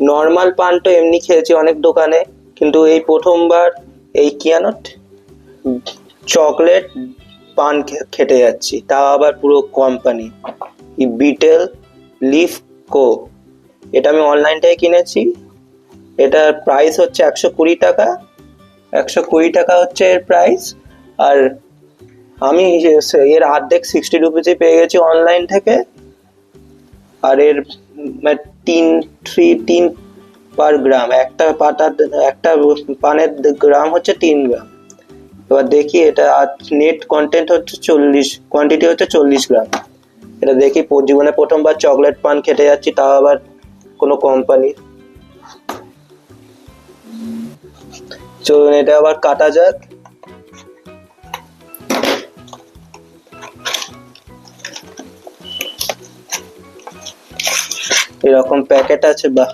Normal পান তো এমনি খেয়েছি অনেক দোকানে, কিন্তু এই প্রথমবার এই কিয়ানট চকলেট পান খেটে যাচ্ছি। তাও আবার পুরো কোম্পানি বিটেল লিফ কো এটা আমি অনলাইন থেকে কিনেছি। এটার প্রাইস হচ্ছে একশো কুড়ি টাকা। একশো কুড়ি টাকা হচ্ছে এর প্রাইস আর আমি এর অর্ধেক সিক্সটি রুপিসে পেয়ে গেছি অনলাইন থেকে। আর এর উম, তিন থ্রি তিন পার গ্রাম একটা পাতার একটা পানের গ্রাম হচ্ছে তিন গ্রাম এবার দেখি এটা নেট কন্টেন্ট হচ্ছে চল্লিশ কোয়ান্টিটি হচ্ছে চল্লিশ গ্রাম এটা দেখি জীবনে প্রথমবার চকলেট পান খেতে যাচ্ছি তাও আবার কোনো কোম্পানির চলুন এটা আবার কাটা যাক। এরকম প্যাকেট আছে বা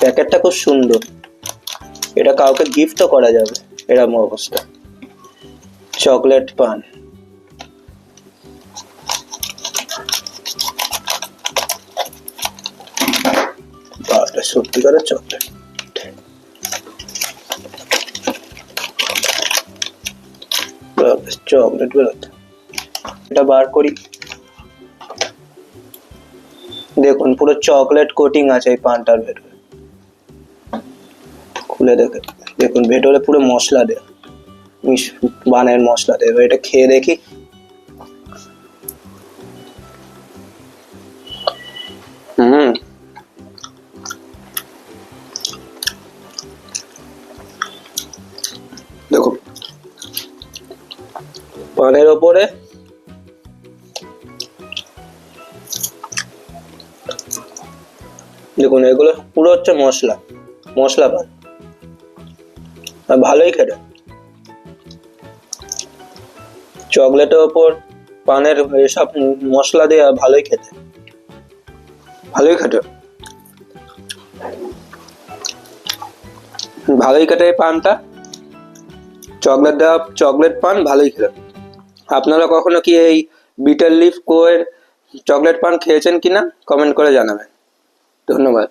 প্যাকেটটা খুব সুন্দর। এটা কাউকে গিফটও করা যাবে, এরকম অবস্থা। চকলেট পান। সত্যিকারের চকলেট। চকলেট বেরোতে এটা বার করি। দেখুন, পুরো চকলেট কোটিং আছে এই পানটার ভেতরে। খুলে দেখে, দেখুন, ভেতরে পুরো মশলা দেয়া। বানের মশলা দেয়া। এটা খেয়ে দেখি। দেখুন। পানের ওপরে দেখুন, এগুলো পুরো হচ্ছে মশলা মশলা পান। ভালোই খেতে। চকলেটের ওপর পানের এসব মশলা দেওয়া ভালোই খেতে। ভালোই খেতে। ভালোই এই পানটা। চকলেট দেওয়া, চকলেট পান, ভালোই খেতে। আপনারা কখনো কি এই বিটার লিফ কোয়ের চকলেট পান খেয়েছেন কিনা? কমেন্ট করে জানাবেন। ধন্যবাদ।